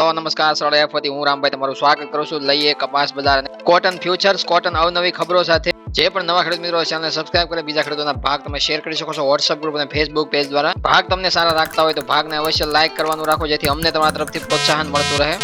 Hello નમસ્કાર સરળ F વતી હું રામભાઈ તમારું સ્વાગત કરું છું. લઈએ કપાસ બજાર કોટન ફ્યુચર્સ કોટન અવનવી ખબરો સાથે. જે પણ નવા ખેડૂત મિત્રો ચેનલને સબસ્ક્રાઇબ કરે બીજા ખેડૂતોના ભાગ તમે શેર કરી શકો છો. વોટ્સઅપ ગ્રુપ અને ફેસબુક પેજ દ્વારા. ભાગ તમને સારા રાખતા હોય તો ભાગને અવશ્ય લાઇક કરવાનું રાખો, જેથી અમને તમારા તરફથી પ્રોત્સાહન મળતું રહે.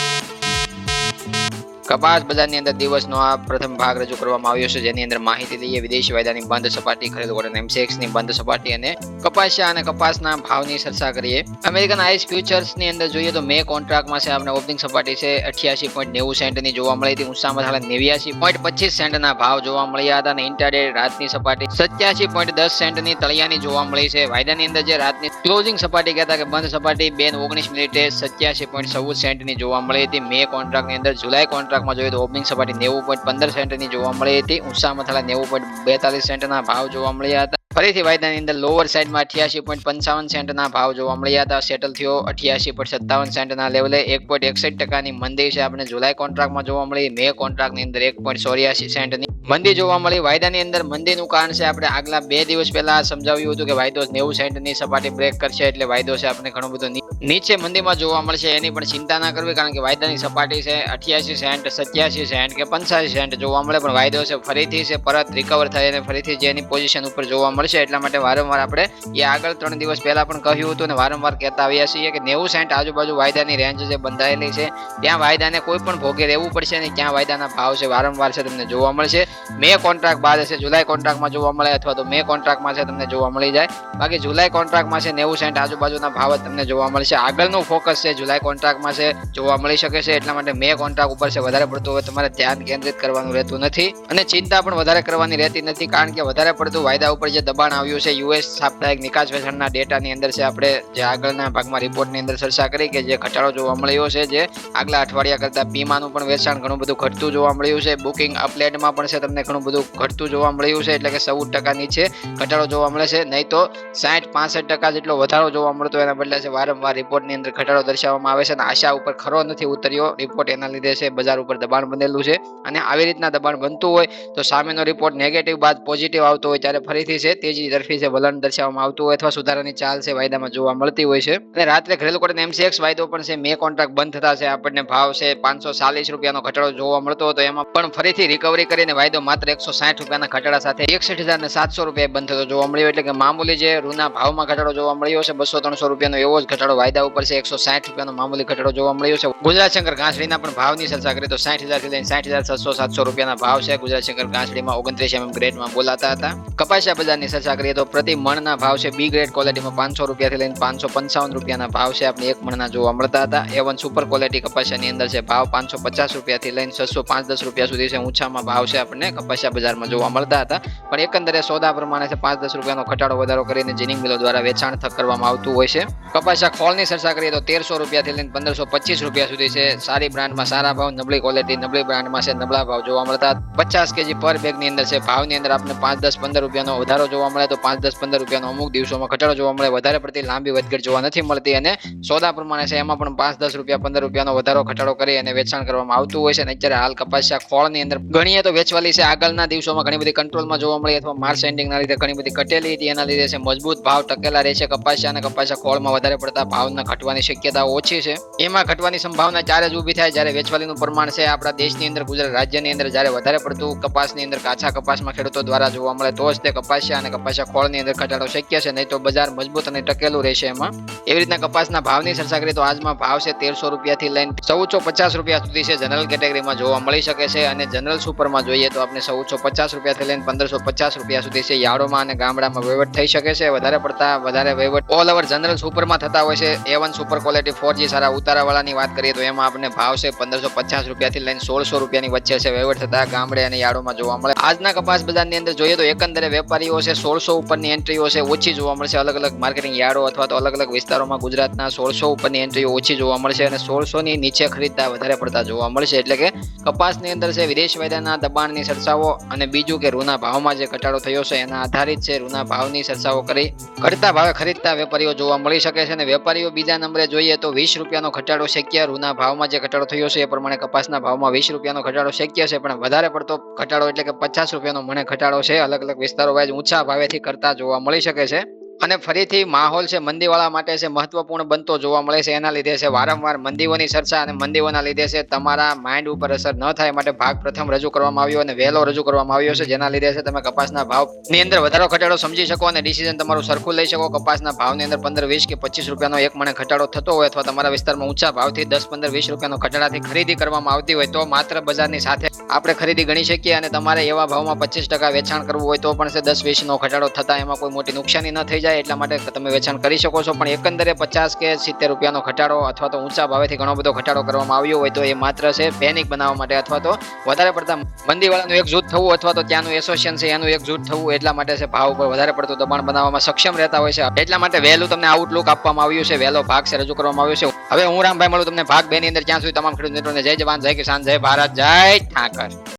કપાસ બજારની અંદર દિવસનો આ પ્રથમ ભાગ રજૂ કરવામાં આવ્યો છે. જેની અંદર માહિતી લઈએ, વિદેશી વાયદાની બંધ સપાટી ખરીદ કોટન એમસીએક્સની બંધ સપાટી અને કપાસિયા અને કપાસના ભાવની ચર્ચા કરીએ. અમેરિકન આઈસ ફ્યુચર્સની અંદર જોઈએ તો મે કોન્ટ્રાક્ટમાં છે. આપણે ઓપનિંગ સપાટી છે અઠ્યાસી પોઈન્ટ નેવું સેન્ટની જોવા મળી હતી. ઊંચામાં હાલ નેવ્યાસી પોઈન્ટ પચીસ સેન્ટના ભાવ જોવા મળ્યા હતા અને ઇન્ટરડે રાતની સપાટી સત્યાસી પોઈન્ટ દસ સેન્ટની તળિયાની જોવા મળી છે. વાયદાની અંદર જે રાતની ક્લોઝિંગ સપાટી કહેતા કે બંધ સપાટી બે ઓગણીસ મિનિટે સત્યાસી પોઈન્ટ ચૌદ સેન્ટની જોવા મળી હતી. મે કોન્ટ્રાક્ટની અંદર જુલાઈ કોન્ટ્રાક્ટમાં જોઈએ તો ઓપનિંગ સપાટી નેવું પોઈન્ટ પંદર સેન્ટની જોવા મળી હતી. ઊંચામાં થયેલા નેવું પોઈન્ટ બેતાલીસ સેન્ટના ભાવ જોવા મળ્યા હતા. ફરીથી વાયદાની અંદર લોઅર સાઈડમાં અઠ્યાસી પોઈન્ટ પંચાવન સેન્ટના ભાવ જોવા મળ્યા હતા. સેટલ થયો અઠ્યાસી પોઈન્ટ સત્તાવન સેન્ટના લેવલે એક પોઈન્ટ એકસઠ ટકાની મંદી છે. આપણે જુલાઈ કોન્ટ્રાક્ટમાં જોવા મળી. મે કોન્ટ્રાક્ટની અંદર એક પોઈન્ટ ચોર્યાસી સેન્ટની મંદી જોવા મળી. વાયદાની અંદર મંદીનું કારણ છે આપણે આગલા બે દિવસ પહેલા સમજાવ્યું હતું કે વાયદો નેવું સેન્ટની સપાટી બ્રેક કરશે. એટલે વાયદો છે આપણે ઘણું બધો નીચે મંદીમાં જોવા મળશે, એની પણ ચિંતા ના કરવી, કારણ કે વાયદાની સપાટી છે, અઠ્યાસી સેન્ટ સત્યાસી સેન્ટ કે પંચ્યાસી સેન્ટ જોવા મળે, પણ વાયદો છે, ફરીથી છે, પરત રિકવર થઈ અને ફરીથી જે એની પોઝિશન ઉપર જોવા મળશે, એટલા માટે વારંવાર આપણે એ આગળ ત્રણ દિવસ પહેલા પણ કહ્યું હતું અને વારંવાર કહેતા આવ્યા છીએ કે નેવું સેન્ટ આજુબાજુ વાયદાની રેન્જ જે બંધાયેલી છે, ત્યાં વાયદાને કોઈ પણ ભોગે રહેવું પડશે ને ક્યાં વાયદાના ભાવ છે, વારંવાર છે, તમને જોવા મળશે. મે કોન્ટ્રાક્ટ બાદ હશે, જુલાઈ કોન્ટ્રાક્ટમાં જોવા મળે અથવા તો મે કોન્ટ્રાક્ટમાં છે, તમને જોવા મળી જાય. બાકી જુલાઈ કોન્ટ્રાક્ટમાં છે, નેવું સેન્ટ આજુબાજુના ભાવ તમને જોવા મળશે. આગળનું ફોકસ છે જુલાઈ કોન્ટ્રાક્ટમાં છે, જોવા મળી શકે છે. એટલા માટે મે કોન્ટ્રાક્ટ ઉપર છે, વધારે પડતું હવે તમારે ધ્યાન કેન્દ્રિત કરવાનું રહેતું નથી. અને ચિંતા પણ વધારે કરવાની રહેતી નથી, કારણ કે વધારે પડતું વાયદા ઉપર જે દબાણ આવ્યું છે યુએસ સાપ્તાહિક નિકાસ વેચાણના ડેટાની અંદર છે, આપણે જે આગળના ભાગમાં રિપોર્ટની અંદર ચર્ચા કરી કે જે ઘટાડો જોવા મળ્યો છે, જે આગલા અઠવાડિયા કરતાં પીમાનું પણ વેચાણ ઘણું બધું ઘટતું જોવા મળ્યું છે. બુકિંગ અપલેટમાં પણ છે, તમને ઘણું બધું ઘટતું જોવા મળ્યું છે, એટલે કે ચૌદ ટકા નીચે ઘટાડો જોવા મળે છે. નહીં તો સાઠ, પાસઠ ટકા જેટલો વધારો જોવા મળતો, એના બદલે છે, વારંવાર રિપોર્ટની અંદર ઘટાડો દર્શાવવામાં આવે છે અને આશા ઉપર ખરો નથી ઉતર્યો. રિપોર્ટ એના લીધે છે બજાર ઉપર દબાણ બનેલું છે અને આવી રીતના દબાણ બનતું હોય તો સામેનો રિપોર્ટ નેગેટિવ બાદ પોઝિટિવ આવતો હોય ત્યારે ફરીથી છે તેજી તરફી છે વલણ દર્શાવવામાં આવતું હોય અથવા સુધારાની ચાલ છે વાયદામાં જોવા મળતી હોય છે. અને રાત્રે ઘરેલું કોટન એમસીએક્સ વાયદો પણ છે મે કોન્ટ્રાક્ટ બંધ થતા છે. આપણને ભાવ છે પાંચસો ચાલીસ રૂપિયાનો ઘટાડો જોવા મળતો હતો એમાં પણ ફરીથી રિકવરી કરીને વાયદો માત્ર એકસો સાઠ રૂપિયાના ઘટાડા સાથે એકસઠ હજાર ને સાતસો રૂપિયા બંધ થતો જોવા મળ્યો. એટલે કે મામૂલી જે રૂના ભાવમાં ઘટાડો જોવા મળ્યો છે બસો ત્રણસો રૂપિયાનો એવો જ ઘટાડો વાયદા ઉપર છે એકસો સાઠ રૂપિયાનો મામૂલી ઘટાડો જોવા મળ્યો છે. ગુજરાત શંકર ઘાસડીના પણ ભાવની ચર્ચા કરીએ તો સાઠ હજારથી લઈને સાઠ હજાર છસો સાતસો રૂપિયાના ભાવ છે. ગુજરાત શંકર ઘાસડીમાં ઓગણત્રીસ એમએમ ગ્રેડમાં બોલાતા હતા. કપાસિયા બજારની ચર્ચા કરીએ તો પ્રતિ મણના ભાવ છે બી ગ્રેડ ક્વોલિટીમાં પાંચસો રૂપિયાથી લઈને પાંચસો પંચાવન રૂપિયાના ભાવ છે. આપણે એક મણના જોવા મળતા હતા. એ વન સુપર ક્વોલિટી કપાસિયાની અંદર છે ભાવ પાંચસો પચાસ રૂપિયાથી લઈને છસો પાંચ દસ રૂપિયા સુધી છે. ઊંચામાં ભાવ છે આપણને કપાસિયા બજારમાં જોવા મળતા હતા. પણ એકંદરે સોદા પ્રમાણે છે પાંચ દસ રૂપિયાનો ઘટાડો વધારો કરીને જીનિંગ મિલો દ્વારા વેચાણ કરવામાં આવતું હોય છે. કપાસિયા ખોળની ચર્ચા કરીએ તો તેરસો રૂપિયાથી લઈને પંદરસો પચીસ રૂપિયા સુધી છે. સારી બ્રાન્ડમાં સારા ભાવ, નબળી ક્વોલિટી નબળી બ્રાન્ડમાં છે નબળા ભાવ જોવા મળતા. પચાસ કેજી પર બેગની અંદર છે. ભાવની અંદર આપણે પાંચ, દસ, પંદર રૂપિયાનો વધારો જોવા મળે તો પાંચ, દસ, પંદર રૂપિયાનો અમુક દિવસોમાં ઘટાડો જોવા મળે. વધારે પડતી લાંબી વધઘટ જોવા નથી મળતી અને સોદા પ્રમાણે છે. એમાં પણ પાંચ, દસ રૂપિયા, પંદર રૂપિયાનો વધારો, ઘટાડો કરી અને વેચાણ કરવામાં આવતું હોય છે અને અત્યારે હાલ કપાસિયા ખોળની અંદર ગણીએ તો વેચવાલી છે. આગળના દિવસોમાં ઘણી બધી કંટ્રોલમાં જોવા મળી અથવા માર્ચ એન્ડિંગના લીધે ઘણી બધી ઘટેલી હતી. એના લીધે છે. મજબૂત ભાવ ટકેલા રહે છે. કપાસિયા અને કપાસિયા ખોળમાં વધારે પડતા ભાવના ઘટવાની શક્યતા ઓછી છે. એમાં ઘટવાની સંભાવના ચારે જ ઊભી થાય જ્યારે વેચવાલીનું પ્રમાણ છે આપણા દેશની અંદર, ગુજરાત રાજ્યની અંદર જ્યારે વધારે પડતું કપાસની અંદર, કાચા કપાસમાં ખેડૂતો દ્વારા જોવા મળે તો જ તે કપાસિયા અને કપાસિયા ખોળની અંદર ઘટાડો શક્ય છે, નહીં તો બજાર મજબૂત અને ટકેલું રહેશે એમાં. એવી રીતના કપાસના ભાવની ચર્ચા કરીએ તો આજમાં ભાવ છે તેરસો રૂપિયાથી લઈને ચૌદસો પચાસ રૂપિયા સુધી છે. જનરલ કેટેગરીમાં જોવા મળી શકે છે અને જનરલ સુપરમાં જોઈએ તો આપણે ચૌદસો પચાસ રૂપિયાથી લઈને પંદરસો પચાસ રૂપિયા સુધી છે. યાર્ડોમાં અને ગામડામાં વહીવટ થઈ શકે છે. વધારે પડતા વધારે વહીવટ ઓલ ઓવર જનરલ સુપરમાં થતા હોય છે. એ one super quality four G સારા ઉતારાવાળાની વાત કરીએ તો એમાં આપણે ભાવ છે પંદરસો પચાસ રૂપિયાથી લઈને સોળસો રૂપિયાની વચ્ચે છે. વહીવટ થતા ગામડે અને યાર્ડોમાં જોવા મળે. આજના કપાસ બજારની અંદર જોઈએ તો એકંદરે વેપારીઓ છે, સોળસો ઉપરની એન્ટ્રીઓ છે, ઓછી જોવા મળશે. અલગ અલગ માર્કેટિંગ યાર્ડો અથવા તો અલગ અલગ વિસ્તારોમાં ગુજરાતના સોળસો ઉપરની એન્ટ્રીઓ ઓછી જોવા મળશે અને સોળસો ની નીચે ખરીદતા વધારે પડતા જોવા મળશે. એટલે કે કપાસની અંદર છે વિદેશ વાયદાના દબાણની ચર્ચાઓ અને બીજું કે રૂના ભાવમાં જે ઘટાડો થયો છે એના આધારિત છે રૂના ભાવની ચર્ચાઓ કરી. ઘટતા ભાવે ખરીદતા વેપારીઓ જોવા મળી શકે છે અને વેપારીઓ બીજા નંબરે જોઈએ તો વીસ રૂપિયાનો ઘટાડો શક્ય. રૂના ભાવમાં જે ઘટાડો થયો છે એ પ્રમાણે કપાસના ભાવમાં વીસ રૂપિયાનો ઘટાડો શક્ય છે, પણ વધારે પડતો ઘટાડો એટલે કે પચાસ રૂપિયાનો મને ઘટાડો છે. અલગ અલગ વિસ્તારો વાઇઝ ઊંચા ભાવેથી કરતા જોવા મળી શકે છે. અને ફરીથી માહોલ છે, મંદીવાળા માટે છે, મહત્વપૂર્ણ બનતો જોવા મળે છે. એના લીધે છે, વારંવાર મંદીઓની ચર્ચા અને મંદીઓના લીધે છે, તમારા માઇન્ડ ઉપર અસર ન થાય માટે ભાગ પ્રથમ રજૂ કરવામાં આવ્યો અને વહેલો રજૂ કરવામાં આવ્યો છે. જેના લીધે છે, તમે કપાસના ભાવની અંદર વધારો ઘટાડો સમજી શકો અને ડિસિઝન તમારું સરખું લઈ શકો. કપાસના ભાવની અંદર પંદર, વીસ કે પચીસ રૂપિયાનો એક મણે ઘટાડો થતો હોય અથવા તમારા વિસ્તારમાં ઊંચા ભાવથી દસ, પંદર, વીસ રૂપિયાનો ઘટાડાથી ખરીદી કરવામાં આવતી હોય તો માત્ર બજારની સાથે આપણે ખરીદી ગણી શકીએ અને તમારે એવા ભાવમાં પચીસ ટકા વેચાણ કરવું હોય તો પણ દસ, વીસનો ઘટાડો થતા એમાં કોઈ મોટી નુકસાની ન થઈ જાય એટલા માટે તમે વેચાણ કરી શકો છો. પણ એકંદરે પચાસ કે સિત્તેર રૂપિયાનો ઘટાડો અથવા તો ઊંચા ભાવેથી ઘણો બધો ઘટાડો કરવામાં આવ્યો હોય તો એ માત્ર છે પેનિક બનાવવા માટે અથવા તો વધારે પડતા મંદીવાળાનું એક જૂથ થવું અથવા તો ત્યાંનું એસોસિએશન છે એનું એક જૂથ થવું એટલા માટે છે ભાવ ઉપર વધારે પડતું દબાણ બનાવવામાં સક્ષમ રહેતા હોય છે. એટલા માટે વહેલું તમને આઉટલુક આપવામાં આવ્યું છે. વહેલો ભાગ છે, રજૂ કરવામાં આવ્યો છે. હવે હું રામભાઈ મળું તમને ભાગ બે અંદર. જ્યાં સુધી તમામ ખેડૂત મિત્રોને જય જવાન, જય કિસાન, જય ભારત, જય ઠાકર.